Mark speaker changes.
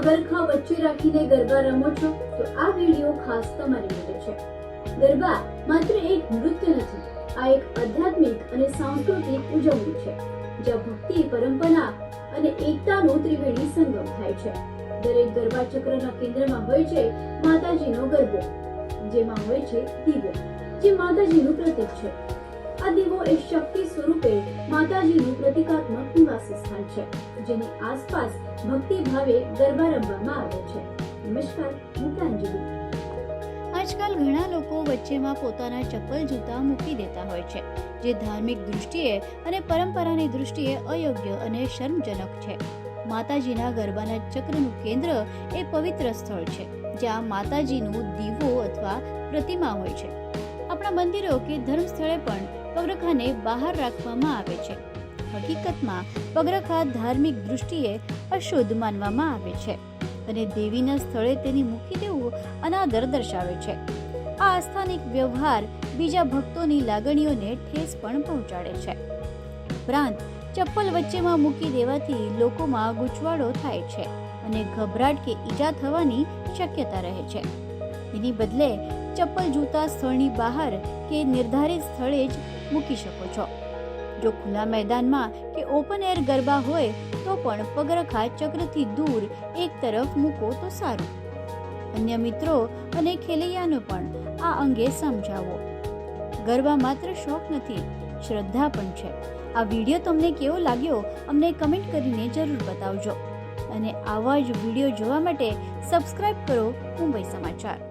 Speaker 1: પગરખા વચ્ચે રાખીને ગરબા રમો છો, તો આ વીડિયો ખાસ તમારી માટે છે. ગરબા માત્ર એક નૃત્ય નથી, આ એક આધ્યાત્મિક અને સાંસ્કૃતિક ઉજવણી છે, જ્યાં ભક્તિ, પરંપરા અને એકતાનો ત્રિવેણી સંગમ થાય છે. દરેક ગરબા ચક્રના કેન્દ્રમાં હોય છે માતાજીનો ગરબો, જેમાં હોય છે દીવો, જે માતાજીનું પ્રતીક છે. આ દીવો એ શક્તિ સ્વરૂપે માતાજીનું પ્રતિકાત્મક નિવાસ સ્થાન છે, જેની આસપાસ ભક્તિ ભાવે ગરબા રમવામાં આવે છે. નમસ્કાર, હું
Speaker 2: આજકાલ ઘણા લોકો વચ્ચેમાં પોતાના ચપ્પલ જૂતા મૂકી દેતા હોય છે, જે ધાર્મિક દૃષ્ટિએ અને પરંપરાની દૃષ્ટિએ અયોગ્ય અને શર્મજનક છે. માતાજીના ગરબાના ચક્રનું કેન્દ્ર એ પવિત્ર સ્થળ છે, જ્યાં માતાજીનું દીવો અથવા પ્રતિમા હોય છે. આપણા મંદિરો કે ધર્મ સ્થળે પણ પગરખાને બહાર રાખવામાં આવે છે. હકીકતમાં, પગરખા ધાર્મિક દૃષ્ટિએ અશુદ્ધ માનવામાં આવે છે અને દેવીના સ્થળે તેની મૂકી દેવું અનાદર દર્શાવે છે. આ આસ્થાનિક વ્યવહાર બીજા ભક્તોની લાગણીઓને ઠેસ પણ પહોંચાડે છે. ઉપરાંત, ચપ્પલ વચ્ચેમાં મૂકી દેવાથી લોકોમાં ગૂંચવાડો થાય છે અને ગભરાટ કે ઈજા થવાની શક્યતા રહે છે. એની બદલે ચપ્પલ જૂતા સ્થળની બહાર કે નિર્ધારિત સ્થળે જ મૂકી શકો છો. જો ખુલ્લા મેદાનમાં કે ઓપન એર ગરબા હોય, તો પણ પગરખા ચક્રથી દૂર એક તરફ મૂકો તો સારું. અન્ય મિત્રો અને ખેલૈયાનો પણ આ અંગે સમજાવો. ગરબા માત્ર શોખ નથી, શ્રદ્ધા પણ છે. આ વીડિયો તમને કેવો લાગ્યો, અમને કમેન્ટ કરીને જરૂર બતાવજો. અને આવા જ વીડિયો જોવા માટે સબસ્ક્રાઇબ કરો મુંબઈ સમાચાર.